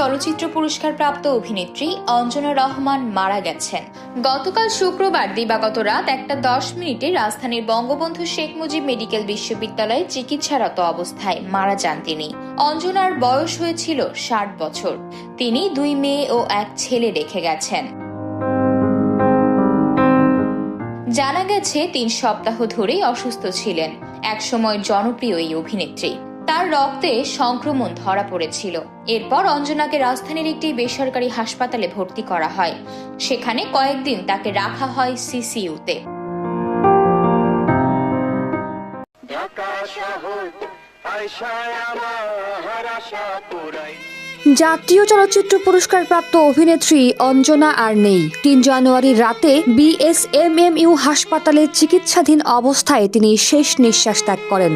চলচ্চিত্র পুরস্কার প্রাপ্ত অভিনেত্রী অঞ্জনা রহমান মারা গেছেন। গতকাল শুক্রবার দিবাগত রাত একটা দশ মিনিটে রাজধানীর বঙ্গবন্ধু শেখ মুজিব মেডিকেল বিশ্ববিদ্যালয়ে চিকিৎসারত অবস্থায় মারা যান তিনি। অঞ্জনার বয়স হয়েছিল ষাট বছর। তিনি দুই মেয়ে ও এক ছেলে রেখে গেছেন। জানা গেছে, তিন সপ্তাহ ধরেই অসুস্থ ছিলেন। একসময় জনপ্রিয় এই অভিনেত্রী। তার রক্তে সংক্রমণ ধরা পড়েছিল। এরপর অঞ্জনাকে রাজধানীর একটি বেসরকারি হাসপাতালে ভর্তি করা হয়। সেখানে কয়েকদিন তাকে রাখা হয় পুরাই জাতীয় চলচ্চিত্র পুরস্কার প্রাপ্ত অভিনেত্রী অঞ্জনা আর নেই। তিন জানুয়ারি রাতে বিএসএমএমইউ হাসপাতালে চিকিৎসাধীন অবস্থায় তিনি শেষ নিঃশ্বাস ত্যাগ করেন।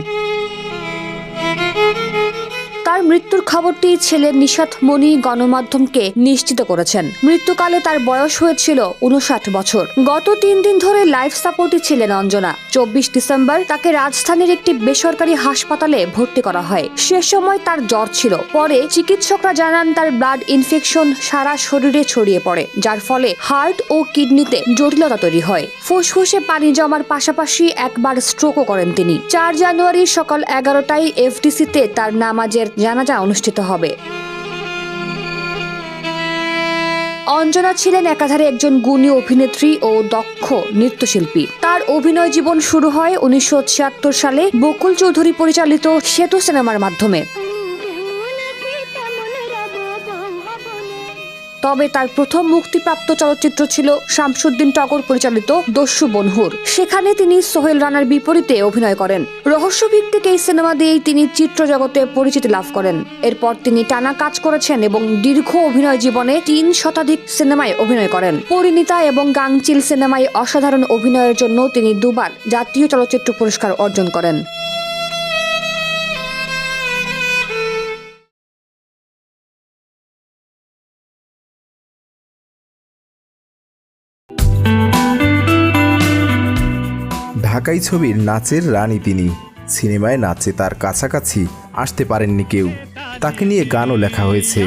মৃত্যুর খবরটি ছেলে নিশাত মণি গণমাধ্যমকে নিশ্চিত করেছেন। মৃত্যুকালে তার বয়স হয়েছিল উনষাট বছর। গত তিন দিন ধরে লাইফ সাপোর্টে ছিলেন অঞ্জনা। চব্বিশ ডিসেম্বর তাকে রাজধানীর একটি বেসরকারি হাসপাতালে ভর্তি করা হয়। সে সময় তার জ্বর ছিল। পরে চিকিৎসকরা জানান তার ব্লাড ইনফেকশন সারা শরীরে ছড়িয়ে পড়ে, যার ফলে হার্ট ও কিডনিতে জটিলতা তৈরি হয়। ফুসফুসে পানি জমার পাশাপাশি একবার স্ট্রোকও করেন তিনি। চার জানুয়ারি সকাল এগারোটায় এফডিসিতে তার নামাজের জানাজা অনুষ্ঠিত হবে। অঞ্জনা ছিলেন একাধারে একজন গুণী অভিনেত্রী ও দক্ষ নৃত্যশিল্পী। তার অভিনয় জীবন শুরু হয় উনিশশো ছিয়াত্তর সালে বকুল চৌধুরী পরিচালিত সেতু সিনেমার মাধ্যমে। তবে তার প্রথম মুক্তিপ্রাপ্ত চলচ্চিত্র ছিল শামসুদ্দিন টগর পরিচালিত দস্যু বনহুর। সেখানে তিনি সোহেল রানার বিপরীতে অভিনয় করেন। রহস্যভিত্তিক এই সিনেমা দিয়েই তিনি চিত্র জগতে পরিচিতি লাভ করেন। এরপর তিনি টানা কাজ করেছেন এবং দীর্ঘ অভিনয় জীবনে তিন শতাধিক সিনেমায় অভিনয় করেন। পরিণীতা এবং গাংচিল সিনেমায় অসাধারণ অভিনয়ের জন্য তিনি দুবার জাতীয় চলচ্চিত্র পুরস্কার অর্জন করেন। ঢাকাই ছবির নাচের রানী তিনি। সিনেমায় নাচে তার কাছাকাছি আসতে পারেননি কেউ। তাকে নিয়ে গানও লেখা হয়েছে।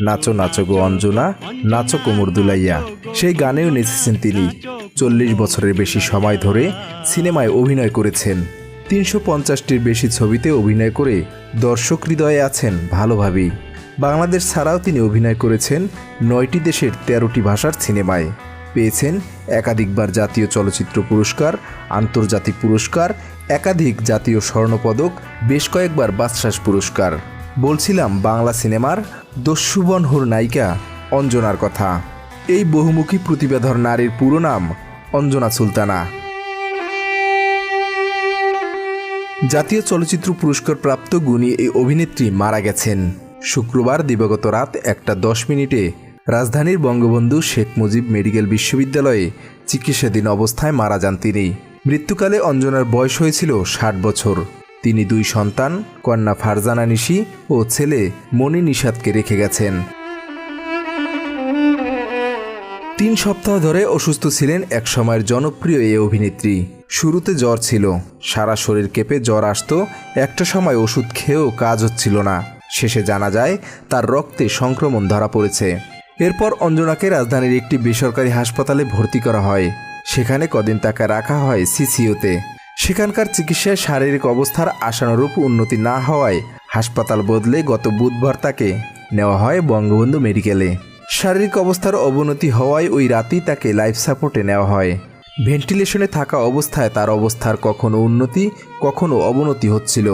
নাচো নাচো গো অঞ্জনা, নাচো কোমর দুলাইয়া। সেই গানেও নেচেছেন তিনি। চল্লিশ বছরের বেশি সময় ধরে সিনেমায় অভিনয় করেছেন। তিনশো পঞ্চাশটির বেশি ছবিতে অভিনয় করে দর্শক হৃদয়ে আছেন ভালোভাবেই। বাংলাদেশ ছাড়াও তিনি অভিনয় করেছেন নয়টি দেশের তেরোটি ভাষার সিনেমায়। পেয়েছেন একাধিকবার জাতীয় চলচ্চিত্র পুরস্কার, আন্তর্জাতিক পুরস্কার, একাধিক জাতীয় স্বর্ণপদক, বেশ কয়েকবার বাদশাস পুরস্কার। বলছিলাম বাংলা সিনেমার দস্যুবনহুর নায়িকা অঞ্জনার কথা। এই বহুমুখী প্রতিভাধর নারীর পুরো নাম অঞ্জনা সুলতানা। জাতীয় চলচ্চিত্র পুরস্কার প্রাপ্ত গুণী এই অভিনেত্রী মারা গেছেন। শুক্রবার দিবাগত রাত একটা দশ মিনিটে রাজধানীর বঙ্গবন্ধু শেখ মুজিব মেডিকেল বিশ্ববিদ্যালয়ে চিকিৎসাধীন অবস্থায় মারা যান তিনি। মৃত্যুকালে অঞ্জনার বয়স হয়েছিল ষাট বছর। তিনি দুই সন্তান, কন্যা ফারজানা নিশি ও ছেলে মনি নিষাদকে রেখে গেছেন। তিন সপ্তাহ ধরে অসুস্থ ছিলেন এক সময়ের জনপ্রিয় এই অভিনেত্রী। শুরুতে জ্বর ছিল। সারা শরীর কেঁপে জ্বর আসতো, একটা সময় ওষুধ খেয়েও কাজ হচ্ছিল না। শেষে জানা যায়, তার রক্তে সংক্রমণ ধরা পড়েছে। এরপর অঞ্জনাকে রাজধানীর একটি বেসরকারি হাসপাতালে ভর্তি করা হয়। সেখানে কদিন তাকে রাখা হয় সিসিওতে সেখানকার চিকিৎসায় শারীরিক অবস্থার আশানুরূপ উন্নতি না হওয়ায় হাসপাতাল বদলে গত বুধবার তাকে নেওয়া হয় বঙ্গবন্ধু মেডিকেলে। শারীরিক অবস্থার অবনতি হওয়ায় ওই রাতেই তাকে লাইফ সাপোর্টে নেওয়া হয়। ভেন্টিলেশনে থাকা অবস্থায় তার অবস্থার কখনো উন্নতি, কখনো অবনতি হচ্ছিল।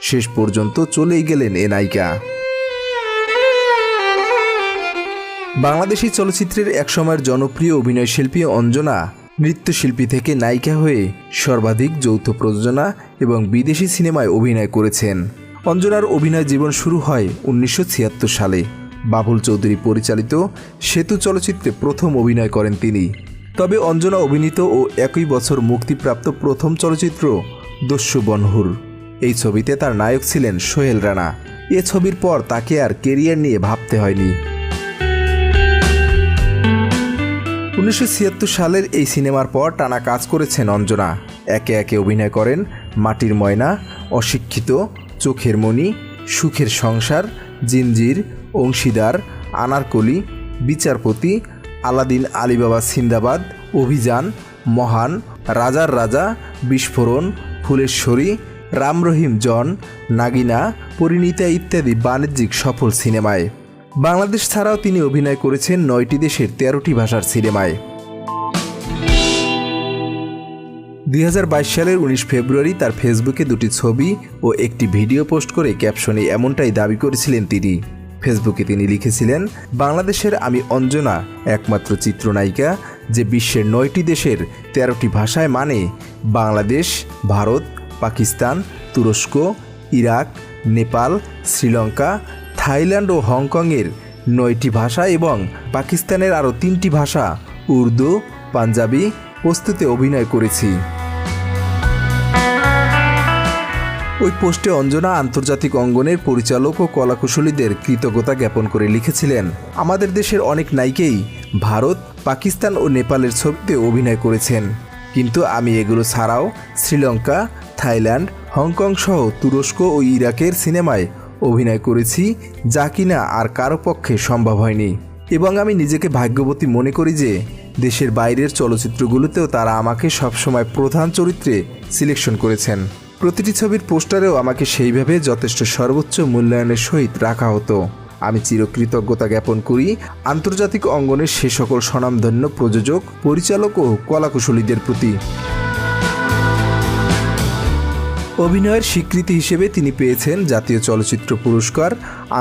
শেষ পর্যন্ত চলেই গেলেন এ নায়িকা বাংলাদেশি চলচ্চিত্রের একসময়ের জনপ্রিয় অভিনয়শিল্পী অঞ্জনা নৃত্যশিল্পী থেকে নায়িকা হয়ে সর্বাধিক যৌথ প্রযোজনা এবং বিদেশি সিনেমায় অভিনয় করেছেন। অঞ্জনার অভিনয় জীবন শুরু হয় উনিশশো ছিয়াত্তর সালে। বাবুল চৌধুরী পরিচালিত সেতু চলচ্চিত্রে প্রথম অভিনয় করেন তিনি। তবে অঞ্জনা অভিনীত ও একই বছর মুক্তিপ্রাপ্ত প্রথম চলচ্চিত্র দস্যু বনহুর। এই ছবিতে তার নায়ক ছিলেন সোহেল রানা। এ ছবির পর তাকে আর কেরিয়ার নিয়ে ভাবতে হয়নি। উনিশশো ছিয়াত্তর সালের এই সিনেমার পর টানা কাজ করেছেন অঞ্জনা। একে একে অভিনয় করেন মাটির ময়না, অশিক্ষিত, চোখের মণি, সুখের সংসার, জিনজির, অংশীদার, আনারকলি, বিচারপতি, আলাদিন আলিবাবা সিন্দাবাদ, অভিযান, মহান, রাজার রাজা, বিস্ফোরণ, ফুলেশ্বরী রাম রহিম জন, নাগিনা, পরিণীতা ইত্যাদি বাণিজ্যিক সফল সিনেমায়। বাংলাদেশ ছাড়াও তিনি অভিনয় করেছেন নয়টি দেশের তেরোটি ভাষার সিনেমায়। দুই হাজার বাইশ সালের উনিশ ফেব্রুয়ারি তার ফেসবুকে দুটি ছবি ও একটি ভিডিও পোস্ট করে ক্যাপশনে এমনটাই দাবি করেছিলেন তিনি। ফেসবুকে তিনি লিখেছিলেন, বাংলাদেশের আমি অঞ্জনা, একমাত্র চিত্রনায়িকা, যে বিশ্বের নয়টি দেশের তেরোটি ভাষায় মানে বাংলাদেশ, ভারত, পাকিস্তান, তুরস্ক, ইরাক, নেপাল, শ্রীলঙ্কা থাইল্যান্ড ও হংকংয়ের নয়টি ভাষা এবং পাকিস্তানের আরও তিনটি ভাষা উর্দু, পাঞ্জাবি প্রস্তুতে অভিনয় করেছি। ওই পোস্টে অঞ্জনা আন্তর্জাতিক অঙ্গনের পরিচালক ও কলাকুশলীদের কৃতজ্ঞতা জ্ঞাপন করে লিখেছিলেন, আমাদের দেশের অনেক নায়িকেই ভারত, পাকিস্তান ও নেপালের ছবিতে অভিনয় করেছেন। কিন্তু আমি এগুলো ছাড়াও শ্রীলঙ্কা, থাইল্যান্ড, হংকং সহ তুরস্ক ও ইরাকের সিনেমায় অভিনয় করেছি, যা কিনা আর কারও পক্ষে সম্ভব হয়নি। এবং আমি নিজেকে ভাগ্যবতী মনে করি যে, দেশের বাইরের চলচ্চিত্রগুলোতেও তারা আমাকে সবসময় প্রধান চরিত্রে সিলেকশন করেছেন। প্রতিটি ছবির পোস্টারেও আমাকে সেইভাবে যথেষ্ট সর্বোচ্চ মূল্যায়নের সহিত রাখা হতো। আমি চিরকৃতজ্ঞতা জ্ঞাপন করি, আন্তর্জাতিক অঙ্গনের সে সকল স্বনামধন্য প্রযোজক, পরিচালক ও কলাকুশলীদের প্রতি। অভিনয়ের স্বীকৃতি হিসেবে তিনি পেয়েছেন জাতীয় চলচ্চিত্র পুরস্কার,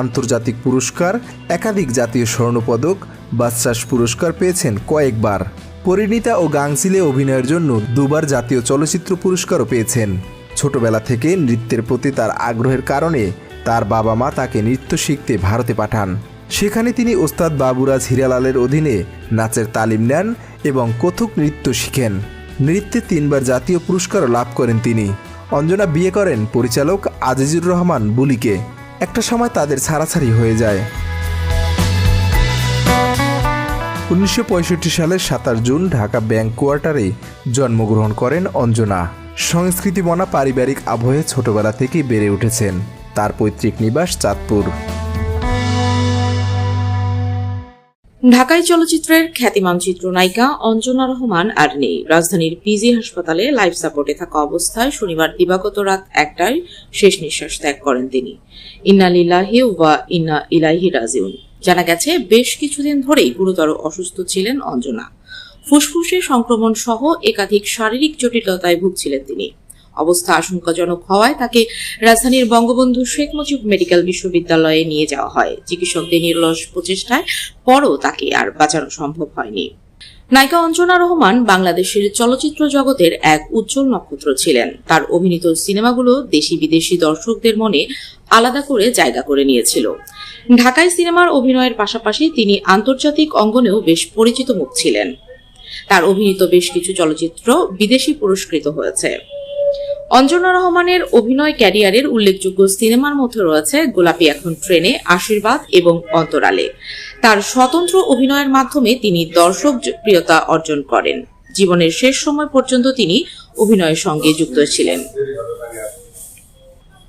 আন্তর্জাতিক পুরস্কার, একাধিক জাতীয় স্বর্ণপদক, বাদশাস পুরস্কার পেয়েছেন কয়েকবার। পরিণীতা ও গাংসিলে অভিনয়ের জন্য দুবার জাতীয় চলচ্চিত্র পুরস্কারও পেয়েছেন। ছোটবেলা থেকে নৃত্যের প্রতি তার আগ্রহের কারণে তার বাবা মা তাকে নৃত্য শিখতে ভারতে পাঠান। সেখানে তিনি ওস্তাদ বাবুরাজ হিরালালের অধীনে নাচের তালিম নেন এবং কথক নৃত্য শিখেন। নৃত্যে তিনবার জাতীয় পুরস্কারও লাভ করেন তিনি। অঞ্জনা বিয়ে করেন পরিচালক আজিজুর রহমান বুলিকে। একটা সময় তাদের ছাড়াছাড়ি হয়ে যায়। উনিশশো পঁয়ষট্টি সালের সাতাশ জুন ঢাকা ব্যাংক কোয়ার্টারে জন্মগ্রহণ করেন অঞ্জনা। সংস্কৃতি বনা পারিবারিক আবহে ছোটবেলা থেকেই বেড়ে উঠেছেন। তার পৈতৃক নিবাস চাঁদপুর। ঢাকায় চলচ্চিত্রের খ্যাতিমান চিত্রনায়িকা অঞ্জনা রহমান আর নেই। রাজধানীর পিজি হাসপাতালে লাইফ সাপোর্টে থাকা অবস্থায় শনিবার দিবাগত রাত একটায় শেষ নিঃশ্বাস ত্যাগ করেন তিনি। ইন্না লিল্লাহি ওয়া ইন্না ইলাইহি রাজিউন। জানা গেছে, বেশ কিছুদিন ধরেই গুরুতর অসুস্থ ছিলেন অঞ্জনা। ফুসফুসে সংক্রমণ সহ একাধিক শারীরিক জটিলতায় ভুগছিলেন তিনি। অবস্থা আশঙ্কাজনক হওয়ায় তাকে রাজধানীর বঙ্গবন্ধু শেখ মুজিব মেডিকেল বিশ্ববিদ্যালয়ে নিয়ে যাওয়া হয়। চিকিৎসকদের নির্লস প্রচেষ্টায় পরও তাকে আর বাঁচানো সম্ভব হয়নি। নায়িকা অঞ্জনা রহমান বাংলাদেশের চলচ্চিত্র জগতের এক উজ্জ্বল নক্ষত্র ছিলেন। তার অভিনীত সিনেমাগুলো দেশি বিদেশি দর্শকদের মনে আলাদা করে জায়গা করে নিয়েছিল। ঢাকায় সিনেমার অভিনয়ের পাশাপাশি তিনি আন্তর্জাতিক অঙ্গনেও বেশ পরিচিত মুখ ছিলেন। তার অভিনীত বেশ কিছু চলচ্চিত্র বিদেশি পুরস্কৃত হয়েছে। অঞ্জনা রহমানের অভিনয় ক্যারিয়ারের উল্লেখযোগ্য সিনেমার মধ্যে রয়েছে গোলাপি এখন ট্রেনে, আশীর্বাদ এবং অন্তরালে। তার স্বতন্ত্র অভিনয়ের মাধ্যমে তিনি দর্শক প্রিয়তা অর্জন করেন। জীবনের শেষ সময় পর্যন্ত তিনি অভিনয়ের সঙ্গে যুক্ত ছিলেন।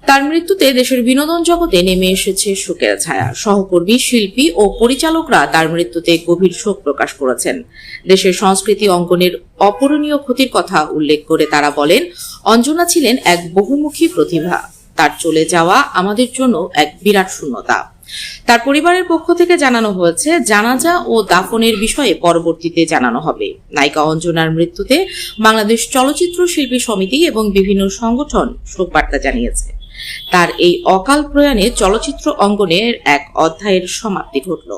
তার মৃত্যুতে দেশের বিনোদন জগতে নেমে এসেছে শোকের ছায়া। সহকর্মী, শিল্পী ও পরিচালকরা তার মৃত্যুতে গভীর শোক প্রকাশ করেছেন। দেশের সংস্কৃতি অঙ্গনের অপূরণীয় ক্ষতির কথা উল্লেখ করে তারা বলেন, অঞ্জনা ছিলেন এক বহুমুখী প্রতিভা। তার চলে যাওয়া আমাদের জন্য এক বিরাট শূন্যতা। তার পরিবারের পক্ষ থেকে জানানো হয়েছে, জানাজা ও দাফনের বিষয়ে পরবর্তীতে জানানো হবে। নায়িকা অঞ্জনার মৃত্যুতে বাংলাদেশ চলচ্চিত্র শিল্পী সমিতি এবং বিভিন্ন সংগঠন শোক বার্তা জানিয়েছে। তার এই অকাল প্রয়াণে চলচ্চিত্র অঙ্গনের এক অধ্যায়ের সমাপ্তি ঘটল।